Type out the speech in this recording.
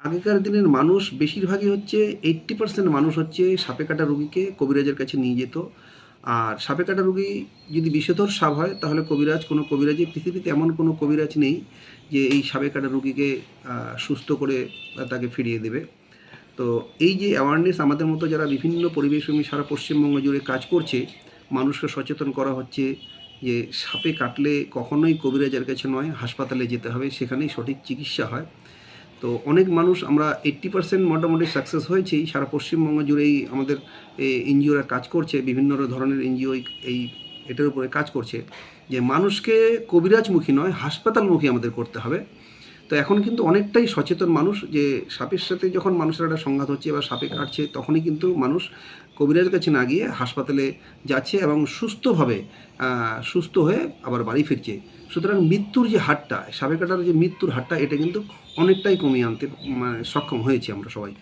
আগেকার দিনের মানুষ বেশিরভাগই হচ্ছে এইট্টি পার্সেন্ট মানুষ হচ্ছে সাপে কাটা রুগীকে কবিরাজের কাছে নিয়ে যেত। আর সাপে কাটা রুগী যদি বিষধর সাপ হয়, তাহলে কবিরাজ, কোনো কবিরাজই পৃথিবীতে এমন কোনো কবিরাজ নেই যে এই সাপে কাটা রুগীকে সুস্থ করে তাকে ফিরিয়ে দেবে। তো এই যে অ্যাওয়ারনেস আমাদের মতো যারা বিভিন্ন পরিবেশপ্রেমী সারা পশ্চিমবঙ্গ জুড়ে কাজ করছে, মানুষকে সচেতন করা হচ্ছে যে সাপে কাটলে কখনোই কবিরাজের কাছে নয়, হাসপাতালে যেতে হবে, সেখানেই সঠিক চিকিৎসা হয়। তো অনেক মানুষ, আমরা এইট্টি পার্সেন্ট মোটামুটি সাকসেস হয়েছি। সারা পশ্চিমবঙ্গ জুড়েই আমাদের এনজিওরা কাজ করছে, বিভিন্ন ধরনের এনজিও এই এটার উপরে কাজ করছে। যে মানুষকে কবিরাজমুখী নয়, হাসপাতালমুখী আমাদের করতে হবে। তো এখন কিন্তু অনেকটাই সচেতন মানুষ যে সাপের সাথে যখন মানুষের একটা সংঘাত হচ্ছে বা সাপে কাটছে, তখনই কিন্তু মানুষ কবিরাজ কাছে না গিয়ে হাসপাতালে যাচ্ছে এবং সুস্থভাবে সুস্থ হয়ে আবার বাড়ি ফিরছে। সুতরাং মৃত্যুর যে হারটা, সাপে কাটার যে মৃত্যুর হারটা, এটা কিন্তু অনেকটাই কমিয়ে আনতে মানে সক্ষম হয়েছে আমরা সবাই।